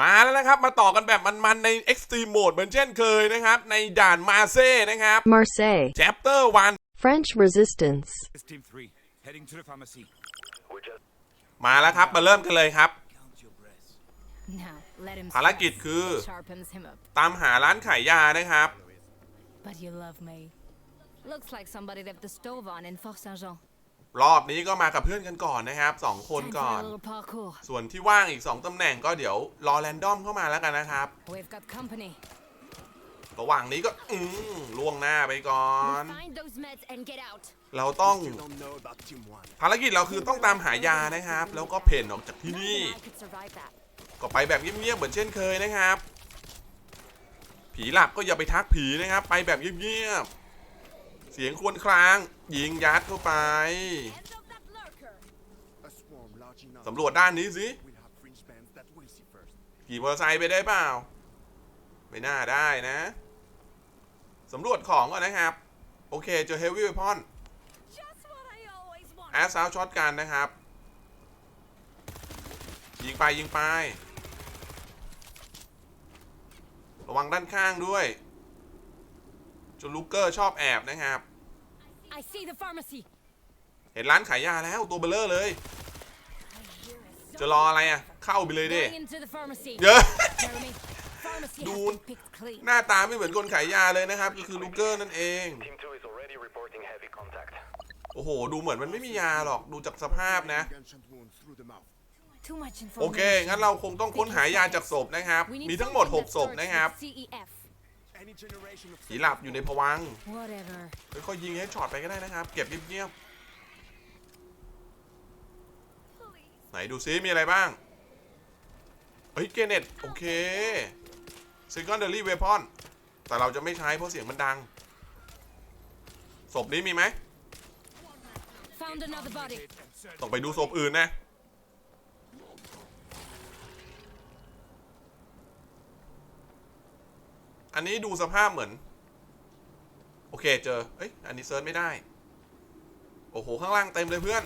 มาแล้วนะครับ มาต่อกันแบบมันๆใน Extreme Mode เหมือนเช่นเคยนะครับ ในด่านมาเซ่นะครับ Marseille, Chapter 1 French resistance. It's team three, heading to the pharmacy. มาแล้วครับ มาเริ่มกันเลยครับ Count your breath. Now, let him ภารกิจ stress. คือ Sharpens him up. ตามหาร้านขายยานะครับ But you love me. Looks like somebody left the stove on in Fort Saint-Jean. รอบนี้ก็มากับเพื่อนกันก่อนนะครับสองคน Time ก่อ for น a little parkour. ส่วนที่ว่างอีก 2 ตำแหน่งก็เดี๋ยวรอแรนดอมเข้ามาแล้วกันนะครับ We've got company. ระหว่างนี้ก็อืมล่วงหน้าไปก่อน Find those meds and get out. เราต้อง don't know about Team One. ภารกิจเราคือต้องตามหายานะครับ แล้วก็เพ่นออกจากที่นี่ I could survive that. ก็ไปแบบเงียบๆเหมือนเช่นเคยนะครับ ผีหลับก็อย่าไปทักผีนะครับ ไปแบบเงียบๆ เสียงควรคราง ยิงยัดเข้าไป สำรวจด้านนี้สิ We'll have fringe bands that will see first. ขี่มอเตอร์ไซค์ไปได้เปล่า ไม่น่าได้นะ สำรวจของก่อนนะครับ โอเค เจอเฮฟวี่เวพอนแอสซาวช็อตกันนะครับ ยิงไปยิงไประวังด้านข้างด้วย นลูกเกอร์ชอบแอบนะครับ I see the pharmacy. เห็นร้านขายยาแล้วตัวเบลเลอร์เลย จะรออะไรอะ เข้าไปเลยดิ Going into the pharmacy. เยอะ Jeremy, pharmacy has Dude. been picked clean. หน้าตาไม่เหมือนคนขายยาเลยนะครับ ก็คือลูกเกอร์นั่นเอง Team 2 is already reporting heavy contact. โอ้โห ดูเหมือนมันไม่มียาหรอกดูจากสภาพนะ Gunshot wound through the mouth. Too much โอเค information. งั้นเราคงต้องค้นหายาจากศพนะครับ We need มีทั้งหมด something that 6 ศพ starts นะครับ with CEF. Any generation of ผีหลับอยู่ในภวังค์ Whatever. ค่อยๆยิงให้ช็อตไปก็ได้นะครับ เก็บเงียบๆไหนดูซิมีอะไรบ้าง เฮ้ยเกเนตโอเค secondary weapon แต่เราจะไม่ใช้เพราะเสียงมันดัง ศพนี้มีไหม Found another body. ต้องไปดูศพอื่นนะ อันนี้ดูสภาพเหมือน โอเคเจอ เอ้ย อันนี้เซิร์ชไม่ได้ โอ้โห ข้างล่างเต็มเลยเพื่อน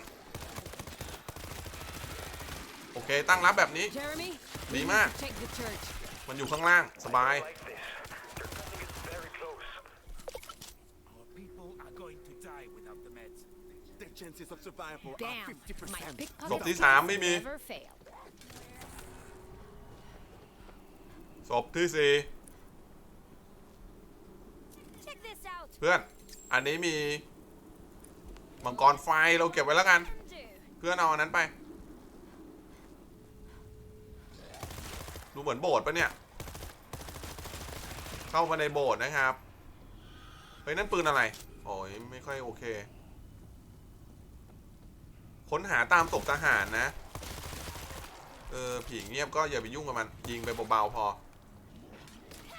โอเค ตั้งรับแบบนี้ Jeremy, we Đi need mà. to check the church. มันอยู่ข้างล่าง สบาย Like this. They're cutting it very close. Our people are going to die without the meds. their chances of survival Damn, are 50%. my ศพ pickpocket ที่สามไม่มี never fail. ศพที่สี่ เพื่อน อันนี้มีมังกรไฟเราเก็บไว้แล้วกัน เพื่อนเอาอันนั้นไป ดูเหมือนโบสถ์ปะเนี่ย เข้ามาในโบสถ์นะครับ เฮ้ยนั่นปืนอะไร โอ้ยไม่ค่อยโอเค ค้นหาตามศพทหารนะ เออผีเงียบก็อย่าไปยุ่งกับมัน ยิงไปเบาๆพอ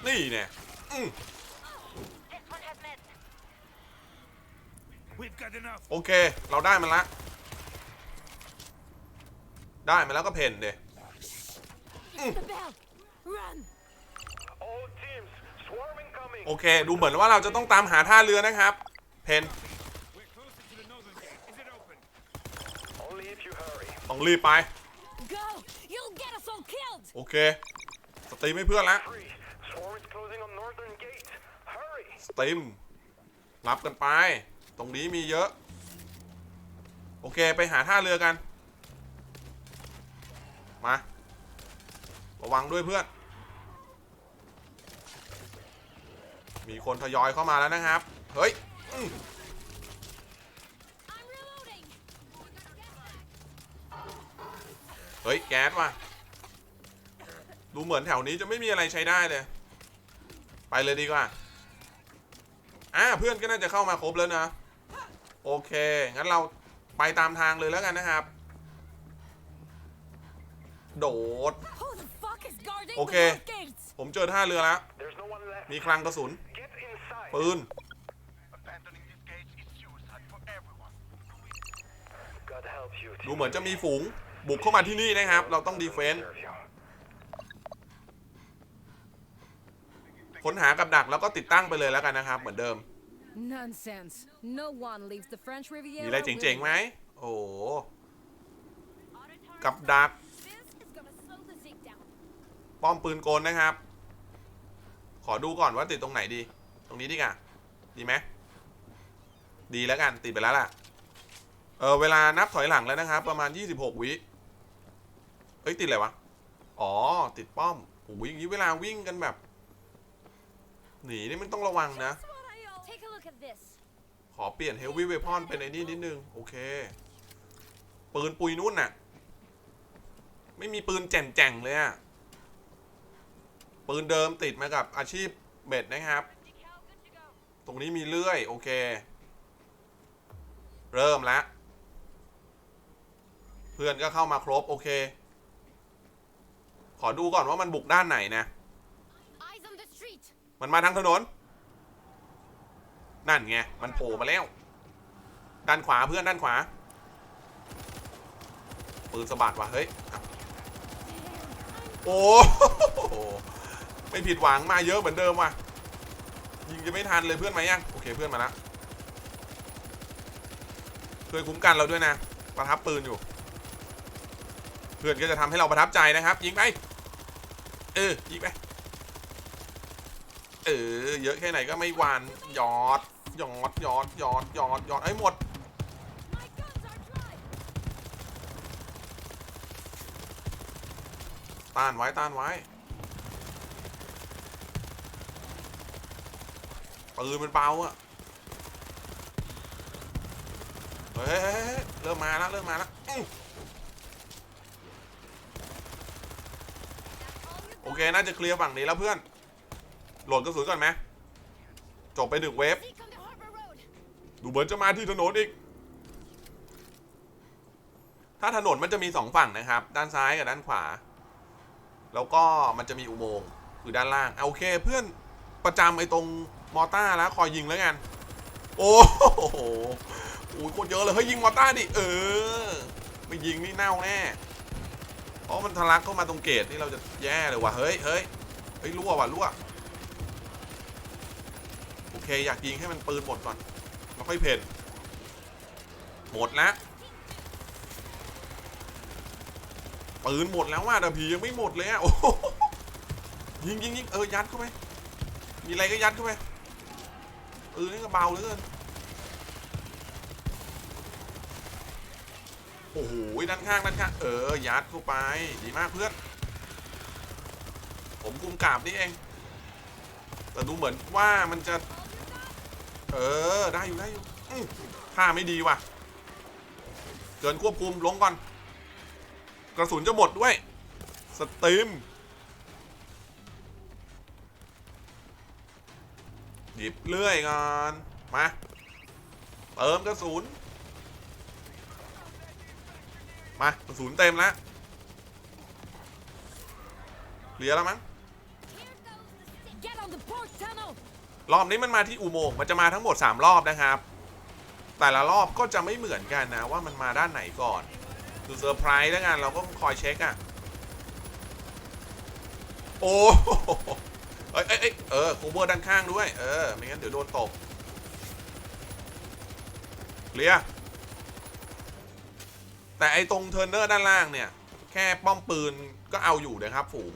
นี่เนี่ยอื โอเค เราได้มันละ ได้มาแล้วก็เพนเด The bell. Run. All teams, swarm incoming. โอเค ดูเหมือนว่าเราจะต้องตามหาท่าเรือนะครับ เพน We're closer to the northern gate. Is it open? Only if you hurry. ต้องรีบไป Go. You'll get us all killed. โอเค สตรีมให้เพื่อนละ Three, swarm is closing on northern gate. Hurry. สตรีมรับกันไป ตรงนี้มีเยอะ โอเคไปหาท่าเรือกัน มา ระวังด้วยเพื่อน มีคนทยอยเข้ามาแล้วนะครับ เฮ้ยเฮ้ย แก๊สว่ะ ดูเหมือนแถวนี้จะไม่มีอะไรใช้ได้เลย ไปเลยดีกว่า อ่าเพื่อนก็น่าจะเข้ามาครบแล้วนะ โอเค งั้นเราไปตามทางเลยแล้วกันนะครับ โดด Who the fuck is guarding Okay. the north gates? ผมเจอท่าเรือแล้ว มีคลังกระสุน ปืน ดูเหมือนจะมีฝูง บุกเข้ามาที่นี่นะครับ เราต้องดีเฟน Serve you. ค้นหากับดักแล้วก็ติดตั้งไปเลยแล้วกันนะครับ เหมือนเดิม Nonsense. No one leaves the French มี Riviera. อะไรเจ๋งๆไหม willingly. โอ้โหกับดัก This is gonna slow the Zeke down. ป้อมปืนกลนะครับ ขอดูก่อนว่าติดตรงไหนดี ตรงนี้ดีกว่าดีไหม ดีแล้วกัน ติดไปแล้วล่ะ เออเวลานับถอยหลังแล้วนะครับ ประมาณ 26 วิเอ้ยติดอะไรวะ อ๋อ ติดป้อมโอ้ยอย่างนี้เวลาวิ่งกันแบบ หนีนี่มันต้องระวังนะ ขอเปลี่ยนเฮลวี่เวพอนเป็นไอ้นี่นิดนึง โอเค ปืนปุยนุ่นน่ะ ไม่มีปืนแจ่งๆเลยอะปืนเดิมติดมากับอาชีพเบ็ดนะครับ ตรงนี้มีเลื่อย โอเค เริ่มแล้วเพื่อนก็เข้ามาครบ โอเค ขอดูก่อนว่ามันบุกด้านไหนนะ Eyes on the street. มันมาทางถนน นั่นไง มันโผล่มาแล้ว ด้านขวาเพื่อนด้านขวา ปืนสะบัดว่ะ เฮ้ย โอ้โหไม่ผิดหวังมาเยอะเหมือนเดิมว่ะ ยิงจะไม่ทันเลยเพื่อนมายัง โอเคเพื่อนมาแล้วช่วยคุ้มกันเราด้วยนะ ประทับปืนอยู่ เพื่อนก็จะทำให้เราประทับใจนะครับ ยิงไป เออ ยิงไป เออ เยอะแค่ไหนก็ไม่หวานยอด หยอดหยอดหยอดหยอดหยอดไอ้หมดต้านไว้ต้านไว้ปืนมันเบาอะเฮ้ยเริ่มมาแล้วเริ่มมาแล้วโอเค น่าจะเคลียร์ฝั่งนี้แล้วเพื่อน โหลดกระสุนก่อนไหม จบไปหนึ่งเวฟ Zeke on the harbor road. ดูเหมือนจะมาที่ถนนอีก ถ้าถนนมันจะมีสองฝั่งนะครับ ด้านซ้ายกับด้านขวา แล้วก็มันจะมีอุโมงค์คือด้านล่างเอาโอเค เพื่อนประจำไอ้ตรงมอต้าแล้วคอยยิงแล้วกัน โอ้โหโอ้ยโคตรเยอะเลยเฮ้ยยิงมอต้าดิเออไม่ยิงนี่เน่าแน่เพราะมันทะลักเข้ามาตรงเกตนี่เราจะแย่เลยว่ะเฮ้ยเฮ้ยเฮ้ยรั่วว่ะรั่วโอเคอยากยิงให้มันปืนหมดก่อน แล้วค่อยเพนหมดแล้วปืนหมดแล้วว่าแต่ผียังไม่หมดเลยอะโอ้โหยิงยิงยิงเออยัดเข้าไปมีอะไรก็ยัดเข้าไปเออนี่ก็เบาเหลือเกินโอ้โหด้านข้างด้านข้างเออยัดเข้าไปดีมากเพื่อนผมกุมกราบนี่เอง แต่ดูเหมือนว่ามันจะ เออ ได้อยู่ได้อยู่ท่าไม่ดีว่ะ เกินควบคุมลงก่อน กระสุนจะหมดด้วย สตรีมหยิบเลื่อยก่อน มา เติมกระสุน มากระสุนเต็มแล้วเหลือแล้วมั้ง รอบนี้มันมาที่อุโมงค์มันจะมาทั้งหมด 3 รอบนะครับ แต่ละรอบก็จะไม่เหมือนกันนะว่ามันมาด้านไหนก่อนดูเซอร์ไพรส์แล้วกันเราก็คอยเช็คอะโอ้โหเอ้ยเอ้ยเอ้ยเออโคเวอร์ด้านข้างด้วย เออ ไม่งั้นเดี๋ยวโดนตบเลียแต่ไอ้ตรงเทอร์เนอร์ด้านล่างเนี่ย แค่ป้อมปืนก็เอาอยู่นะครับ ฝูง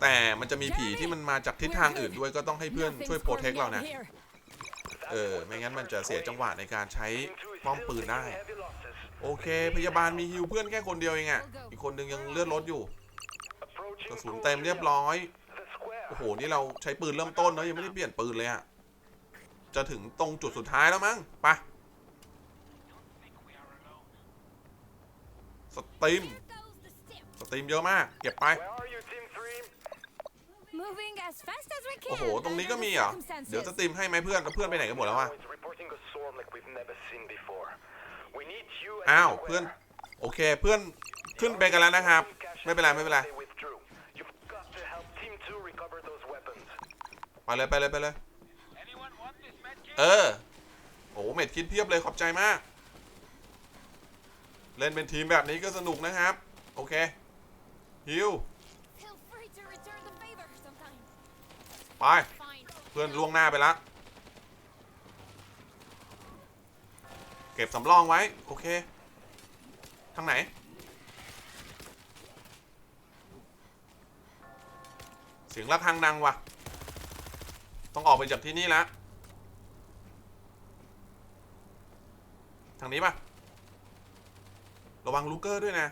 แต่มันจะมีผีที่มันมาจากทิศทางอื่นด้วยก็ต้องให้เพื่อน Nothing's ช่วยโปรเทค going เรา on นะ here. เออ ไม่งั้นมันจะเสียจังหวะในการใช้ป้อมปืนได้ Heavy losses. โอเค พยาบาลมีฮิวเพื่อนแค่คนเดียวเองอะอีกคนนึงยังเลือดลดอยู่ Approaching กระสุนเต็มเรียบร้อย The square. โอ้โห นี่เราใช้ปืนเริ่มต้นเนาะยังไม่ได้เปลี่ยนปืนเลยอะจะถึงตรงจุดสุดท้ายแล้วมั้ง ไปะสตรีม Here goes the stick. สตรีมเยอะมาก เก็บไป Where are you, Team 3? Moving as fast as we can. โอ้โห ตรงนี้ under ก็ the มีเหรอ circumstances. เดี๋ยวสตรีมให้ไหมเพื่อนแล้วเพื่อนไปไหนกันหมดแล้วอะ It's reporting a storm like we've never seen before. We need you อ้าว everywhere. เพื่อน โอเค เพื่อนขึ้นไปกันแล้วนะครับ ไม่เป็นไร ไม่เป็นไร They withdrew. You've got to help Team 2 recover those weapons. ไปเลย ไปเลย ไปเลย เออ โอ้เม็ดคิดเพียบเลย ขอบใจมาก เล่นเป็นทีมแบบนี้ก็สนุกนะครับ โอเคฮิว ไป เพื่อนล่วงหน้าไปละเก็บสำรองไว้ โอเค ทางไหน เสียงระฆังดังว่ะ ต้องออกไปจากที่นี่แล้วทางนี้ป่ะ ระวังลูกเกอร์ด้วยนะ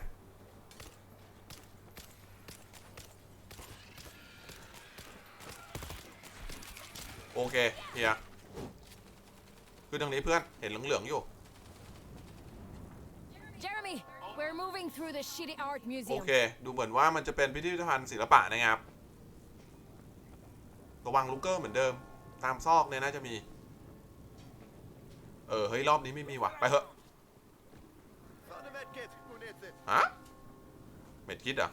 โอเคเฮียคือทางนี้เพื่อน เห็นเหลืองๆอยู่ Jeremy, we're moving through the shitty art โอ museum. เค ดูเหมือนว่ามันจะเป็นพิพิธภัณฑ์ศิลปะนะครับ ระวังลูกเกอร์เหมือนเดิม ตามซอกเนี่ยน่าจะมี เออ เฮ้ย รอบนี้ไม่มีว่ะ ไปเถอะ Found a med kit. Who needs it? ฮะเม็ดคิดเหรอะ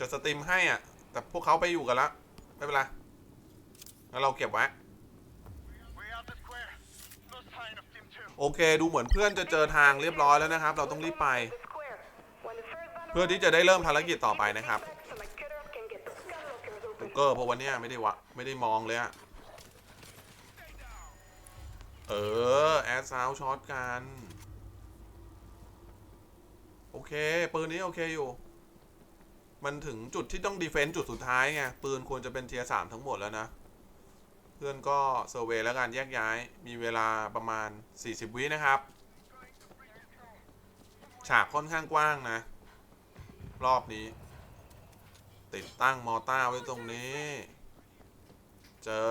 จะสตรีมให้อะ แต่พวกเขาไปอยู่กันละไม่เป็นไรงั้นเราเก็บไว้ โอเค ดูเหมือนเพื่อนจะเจอทางเรียบร้อยแล้วนะครับ เราต้องรีบไป เพื่อที่จะได้เริ่มภารกิจต่อไปนะครับลูกเกอร์เพราะวันนี้ไม่ได้วะไม่ได้มองเลยอะเออ แอดซาวช็อตกัน โอเค ปืนนี้โอเคอยู่ มันถึงจุดที่ต้องดีเฟนต์จุดสุดท้ายไงปืนควรจะเป็นเทียร์สามทั้งหมดแล้วนะ เพื่อนก็เซอร์เวยแล้วกันแยกย้ายมีเวลาประมาณ 40 วินะครับ ฉากค่อนข้างกว้างนะ รอบนี้ ติดตั้งมอต้าไว้ตรงนี้ เจอ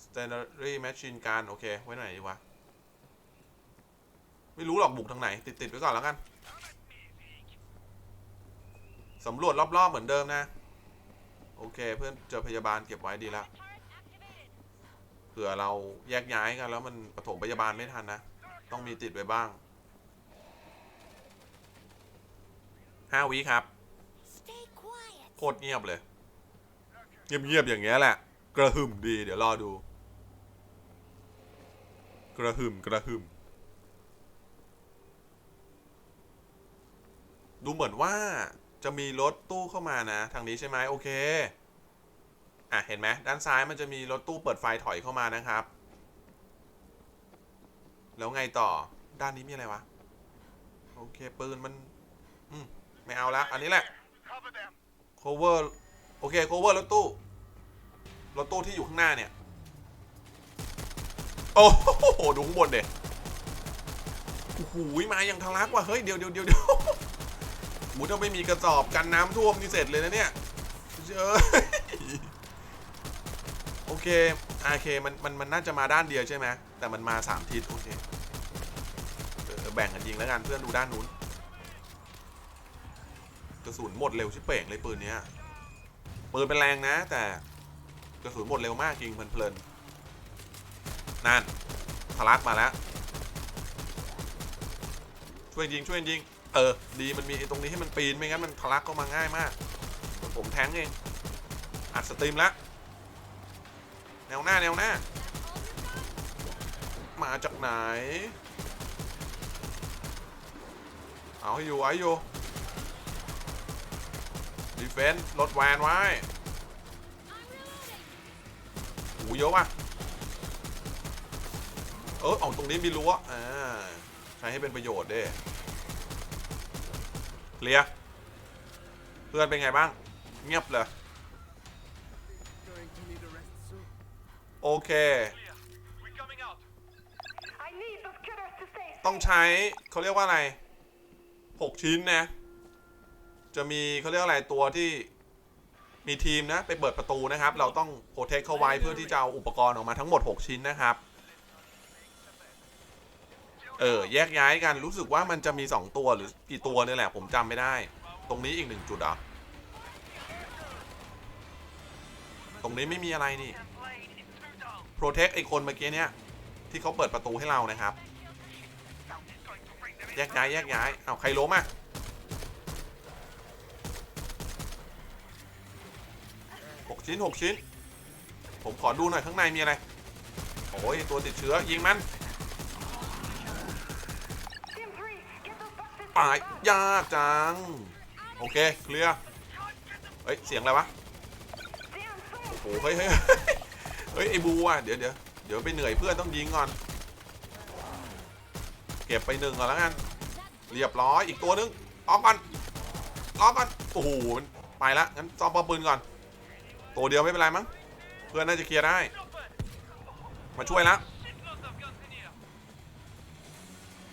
Stanley Machine Gun โอเค ไว้ไหนดีวะ ไม่รู้หรอกบุกทางไหน ติดติดไว้ก่อนแล้วกัน สำรวจรอบๆเหมือนเดิมนะ โอเค เพื่อนเจอพยาบาลเก็บไว้ดีแล้วเผื่อเราแยกย้ายกันแล้วมันปฐมพยาบาลไม่ทันนะ ต้องมีติดไว้บ้างห้าวิครับโคตรเงียบเลย เงียบๆอย่างเงี้ยแหละ กระหึ่มดี เดี๋ยวรอดู กระหึ่มกระหึ่มดูเหมือนว่า จะมีรถตู้เข้ามานะ ทางนี้ใช่ไหมโอเค อะ เห็นไหมด้านซ้ายมันจะมีรถตู้เปิดไฟถอยเข้ามานะครับ แล้วไงต่อด้านนี้มีอะไรวะ โอเค ปืนมันอืมไม่เอาละอันนี้แหละ Cover โอเค cover รถตู้ รถตู้ที่อยู่ข้างหน้าเนี่ย โอ้โห ดูข้างบนเด็โอ้โหมาอย่างทะลักว่ะ เฮ้ย เดี๋ยวเดี๋ยวเดี๋ยวเดี๋ยว หมูถ้าไม่มีกระสอบกันน้ำท่วมนี่เสร็จเลยนะเนี่ยเจ้ยโอเคโอเคมันมันมันน่าจะมาด้านเดียวใช่ไหมแต่มันมาสามทิศโอเคเออแบ่งกันยิงแล้วกันเพื่อนดูด้านนู้นกระสุนหมดเร็วชิบเป่งเลยปืนเนี้ยปืนเป็นแรงนะ แต่กระสุนหมดเร็วมากจริงเพลินๆนั่นทะลักมาแล้วช่วยยิงช่วยยิง เออ ดีมันมีไอ้ตรงนี้ให้มันปีนไม่งั้นมันทะลักเข้ามาง่ายมากเดี๋ยวผมแทงเอง อัดสตรีมล้วแนวหน้าแนวหน้า มาจากไหน เอาให้อยู่ไว้อยู่ดีเฟนส์ลดแวนไว้โอ้เยอะว่ะ เออเอาตรงนี้มีรั้วอ่าใช้ให้เป็นประโยชน์เด้ เคลียร์เพื่อนเป็นไงบ้าง เงียบเลยโอเค ต้องใช้เขาเรียกว่าอะไร 6 ชิ้นนะ จะมีเขาเรียกอะไรตัวที่มีทีมนะ ไปเปิดประตูนะครับ เราต้องโปรเทคเขาไว้เพื่อที่จะเอาอุปกรณ์ออกมาทั้งหมด 6 ชิ้นนะครับ เออ แยกย้ายกันรู้สึกว่ามันจะมี 2 ตัวหรือกี่ตัวเนี่ยแหละ ผมจำไม่ได้ ตรงนี้อีกหนึ่งจุดอะตรงนี้ไม่มีอะไรนี่โปรเทคไอคนเมื่อกี้เนี่ย ที่เขาเปิดประตูให้เรานะครับ แยกย้ายแยกย้ายเอาใครล้มอะหกชิ้นหกชิ้น ผมขอดูหน่อยข้างในมีอะไร โอ้ยตัวติดเชื้อยิงมัน ตายยากจัง โอเค เคลียร์เฮ้ย เสียงอะไรวะ โอ้โห เฮ้ยเฮ้ยเฮ้ย ไอ้บูอะ เดี๋ยวเดี๋ยวเดี๋ยวไปเหนื่อยเพื่อนต้องยิงก่อน เก็บไปหนึ่งก่อนแล้วกัน เรียบร้อยอีกตัวนึงออกก่อนออกก่อน โอ้โห ไปละ งั้นซ่อมป้อมปืนก่อน ตัวเดียวไม่เป็นไรมั้ง เพื่อนน่าจะเคลียร์ได้ มาช่วยละ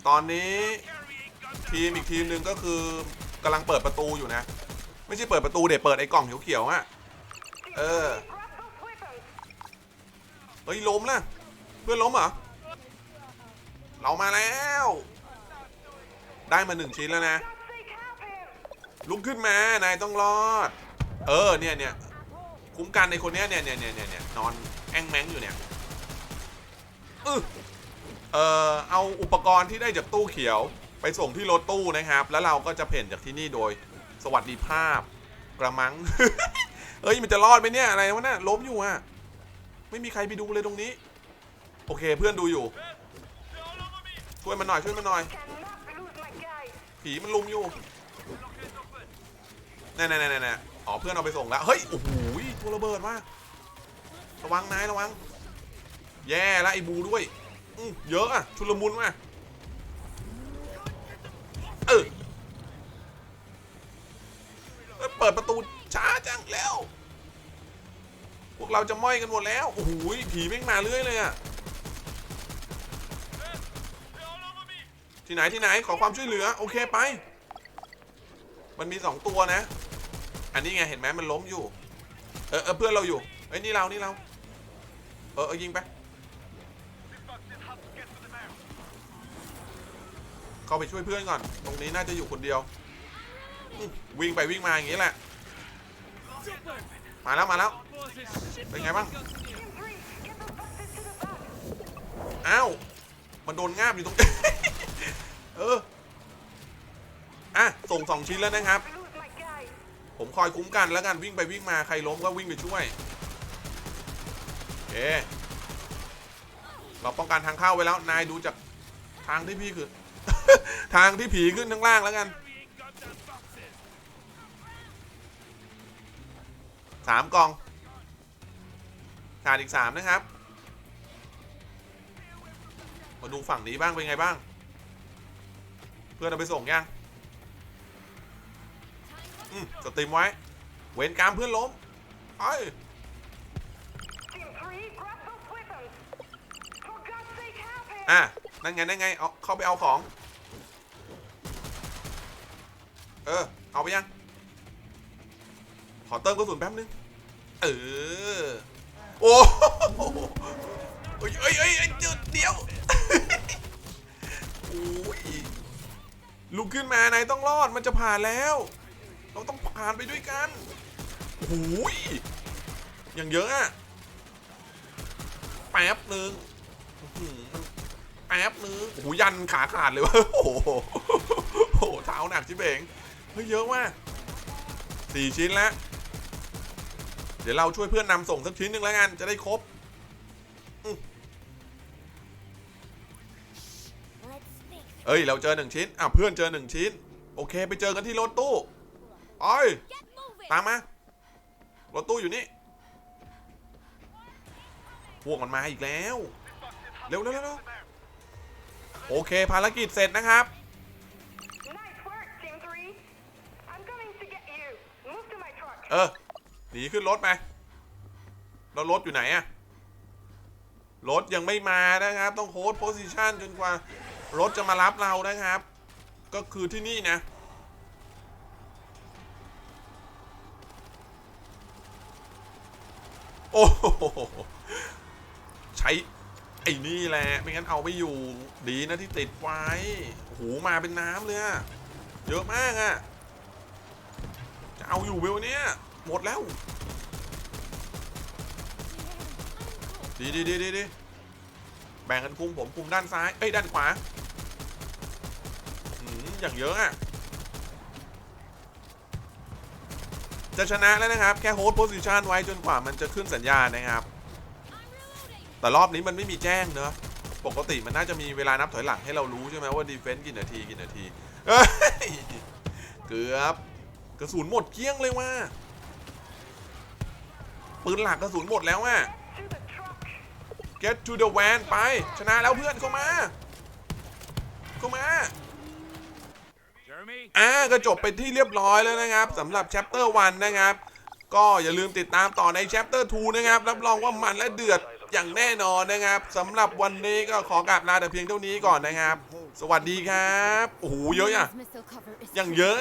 ตอนนี้ ทีมอีกทีมหนึ่งก็คือกำลังเปิดประตูอยู่นะ ไม่ใช่เปิดประตูเดี๋ยวเปิดไอ้กล่องเขียวๆอะเออเฮ้ยล้มนะเพื่อนล้มเหรอเรามาแล้ว ได้มาหนึ่งชิ้นแล้วนะ ลุกขึ้นมานายต้องรอด เออเนี่ยเนี่ยคุ้มกันในคนเนี้ยเนี่ยเนี่ยเนี่ยเนี่ยเนี่ยนอนแองแมงอยู่เนี่ยอึเออเอาอุปกรณ์ที่ได้จากตู้เขียว ไปส่งที่รถตู้นะครับ แล้วเราก็จะเพ่นจากที่นี่โดยสวัสดิภาพกระมัง เอ้ยมันจะรอดไหมเนี่ยอะไรวะเนี่ยล้มอยู่อะไม่มีใครไปดูเลยตรงนี้ โอเคเพื่อนดูอยู่ ช่วยมันหน่อยช่วยมันหน่อย ผีมันลุมอยู่แน่แน่แน่แน่อ๋อเพื่อนเอาไปส่งแล้วเฮ้ยโอ้โหตัวระเบิดว่ะระวังนายระวัง แย่แล้วไอ้บูด้วยอืเยอะอะชุลมุนว่ะ เออเปิดประตูช้าจังแล้ว พวกเราจะม้อยกันหมดแล้ว โอ้โหผีแม่งมาเรื่อยเลยอะที่ไหนที่ไหนขอความช่วยเหลือ โอเคไป มันมีสองตัวนะ อันนี้ไงเห็นไหมมันล้มอยู่ เออเออเพื่อนเราอยู่เอ้ยนี่เรานี่เรา เออเออยิงไป เข้าไปช่วยเพื่อนก่อน ตรงนี้น่าจะอยู่คนเดียว วิ่งไปวิ่งมาอย่างนี้แหละ มาแล้วมาแล้ว เป็นไงบ้าง อ้าว มันโดนง่ามอยู่ตรง เออ อะ ส่งสองชิ้นแล้วนะครับ ผมคอยคุ้มกันแล้วกันวิ่งไปวิ่งมาใครล้มก็วิ่งไปช่วยโอเคเราป้องกันทางเข้าไว้แล้ว นายดูจากทางที่พี่คือ ทางที่ผีขึ้นข้างล่างแล้วกันสามกองขาดอีกสามนะครับ มาดูฝั่งนี้บ้างเป็นไงบ้าง เพื่อนเอาไปส่งยังอืมสตรีมไว้ เว้นกรรมเพื่อนล้มไป Team 3, grab those weapons. For God's sake, help him. อะนั่นไงนั่นไง เอาเข้าไปเอาของ เออ เอาไปยัง ขอเติมกระสุนแป๊บนึง เออ โอ้โหเอ้ยเอ้ยเอ้ยเดี๋ยวเดี๋ยวโอ้ยลุกขึ้นมานายต้องรอดมันจะผ่านแล้ว เราต้องผ่านไปด้วยกันโอ้ยอย่างเยอะอะแป๊บหนึ่งมันแป๊บหนึ่งโอ้ยันขาขาดเลยวะโอ้โหโอ้โหเท้าหนักชิบเบง เฮ้ยเยอะมากสี่ชิ้นแล้วเดี๋ยวเราช่วยเพื่อนนำส่งสักชิ้นหนึ่งแล้วกันจะได้ครบเอ้ยเราเจอหนึ่งชิ้นอะเพื่อนเจอหนึ่งชิ้น โอเคไปเจอกันที่รถตู้ไป Get moving! ตามมารถตู้อยู่นี่พวกมันมาอีกแล้ว เร็วเร็วเร็วเร็วโอเคภารกิจเสร็จนะครับ Nice work, Team 3. I'm coming to get you. Move to my truck. เออหนีขึ้นรถไปแล้วรถอยู่ไหนอะรถยังไม่มานะครับ ต้องโฮสโพสิชันจนกว่า รถจะมารับเรานะครับ ก็คือที่นี่นะ โอ้โหใช้ ไอ้นี่แหละ ไม่งั้นเอาไม่อยู่ ดีนะที่ติดไว้โอ้โหมาเป็นน้ำเลยอะเยอะมากอะจะ เอาอยู่เวลเนี้ยหมดแล้วดีดีดีดีดีแบ่งกันคุมผมคุมด้านซ้าย เอ้ยด้านขวาอืมอย่างเยอะอะจะชนะแล้วนะครับ แค่โฮสต์โพสิชันไว้จนกว่ามันจะขึ้นสัญญาณนะครับ แต่รอบนี้มันไม่มีแจ้งเนอะปกติมันน่าจะมีเวลานับถอยหลังให้เรารู้ใช่ไหมว่าดีเฟนซ์กี่นาทีกี่นาที เกือบ กระสุนหมดเกลี้ยงเลยว่ะปืนหลักกระสุนหมดแล้วอะ To the truck. get to the van ไป ชนะแล้วเพื่อนเข้ามา เข้ามา Sure Jeremy? อ่าก็จบไปที่เรียบร้อยแล้วนะครับสำหรับ chapter 1 นะครับ ก็อย่าลืมติดตามต่อใน chapter 2 นะครับ รับรองว่ามันและเดือด อย่างแน่นอนนะครับสำหรับวันนี้ก็ขอกราบลาแต่เพียงเท่านี้ก่อนนะครับ สวัสดีครับ โอ้โหเยอะอะ Missile cover is อย่างเยอะ